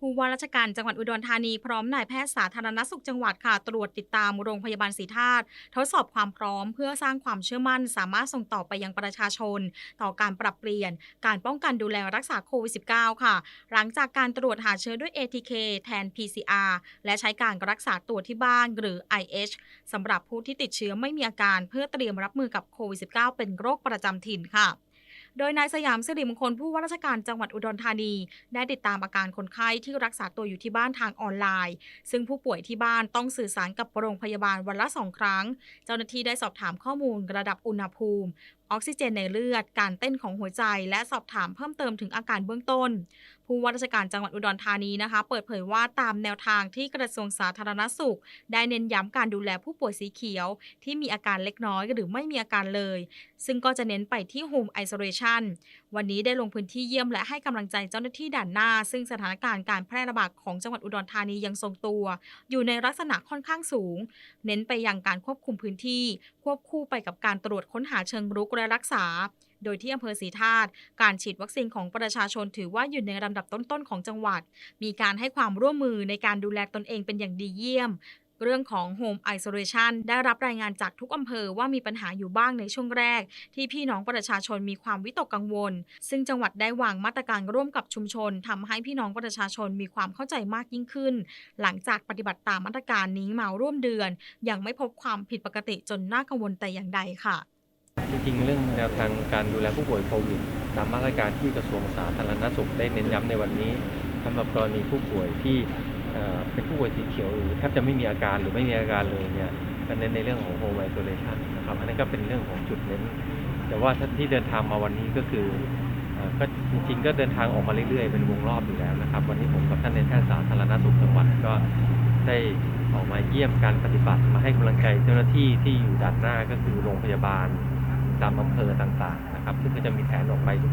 ผู้ว่าราชการจังหวัดอุดรธานีพร้อมนายแพทย์สาธารณสุขจังหวัดค่ะตรวจติดตามโรงพยาบาลศรีธาตุทดสอบความพร้อมเพื่อสร้างความเชื่อมั่น สามารถส่งต่อไปยังประชาชน ต่อการปรับเปลี่ยน การป้องกันดูแลรักษาโควิด -19 ค่ะ หลังจากการตรวจหาเชื้อด้วย ATK แทน PCR และใช้การรักษาตัวที่บ้านหรือ IH สำหรับผู้ที่ติดเชื้อไม่มีอาการเพื่อเตรียมรับมือกับโควิด -19 เป็นโรคประจำถิ่นค่ะ โดยนายสยามสิริมงคลผู้ว่าราชการจังหวัดอุดรธานี ได้ติดตามอาการคนไข้ที่รักษาตัวอยู่ที่บ้านทางออนไลน์ ซึ่งผู้ป่วยที่บ้านต้องสื่อสารกับโรงพยาบาลวันละสองครั้ง เจ้าหน้าที่ได้สอบถามข้อมูลระดับอุณหภูมิ ออกซิเจนในเลือด การเต้นของหัวใจ และสอบถามเพิ่มเติมถึงอาการเบื้องต้น ผู้ว่าราชการจังหวัดอุดรธานีนะคะ เปิดเผยว่าตามแนวทางที่กระทรวงสาธารณสุข ได้เน้นย้ำการดูแลผู้ป่วยสีเขียว ที่มีอาการเล็กน้อยหรือไม่มีอาการเลย ซึ่งก็จะเน้นไปที่ Home Isolation วันนี้ได้ลงพื้นที่เยี่ยมและให้กำลังใจเจ้าหน้าที่ด่านหน้า ซึ่งสถานการณ์การแพร่ระบาดของจังหวัดอุดรธานียังทรงตัว อยู่ในลักษณะค่อนข้างสูง เน้นไปยังการควบคุมพื้นที่ ควบคู่ไปกับการตรวจค้นหาเชิงรุกและรักษา โดยที่อำเภอศรีธาตุการฉีดวัคซีนของประชาชนถือว่าอยู่ในลำดับต้นๆของจังหวัด มีการให้ความร่วมมือในการดูแลตนเองเป็นอย่างดีเยี่ยมเรื่องของ Home Isolation ได้รับรายงานจากทุกอำเภอว่ามีปัญหาอยู่บ้างในช่วงแรก ที่พี่น้องประชาชนมีความวิตกกังวล ซึ่งจังหวัดได้วางมาตรการร่วมกับชุมชนทำให้พี่น้องประชาชนมีความเข้าใจมากยิ่งขึ้น หลังจากปฏิบัติตามมาตรการนี้มาร่วมเดือน ยังไม่พบความผิดปกติจนน่ากังวลแต่อย่างใดค่ะ จริงๆ เรื่องแนวทางการดูแลผู้ป่วยโควิด ตามมาตรการที่กระทรวงสาธารณสุขได้เน้นย้ำในวันนี้สำหรับกรณีผู้ป่วยที่เป็นผู้ป่วยสีเขียวหรือแทบจะไม่มีอาการหรือไม่มีอาการเลยเนี่ยก็เน้นในเรื่องของ home isolation นะครับอันนั้นก็เป็นเรื่องของจุดเน้น แต่ว่าท่านที่เดินทางมาวันนี้ก็คือเอ่อก็จริงๆ ก็เดินทางออกมาเรื่อยๆ เป็นวงรอบอยู่แล้วนะครับ วันนี้ผมกับท่านในแพทย์สาธารณสุขจังหวัดก็ได้ออกมาเยี่ยมการปฏิบัติมาให้กำลังใจเจ้าหน้าที่ที่อยู่ด้านหน้าก็คือโรงพยาบาล ตามอำเภอต่างๆนะครับซึ่งก็จะมีแผนออกไปทุก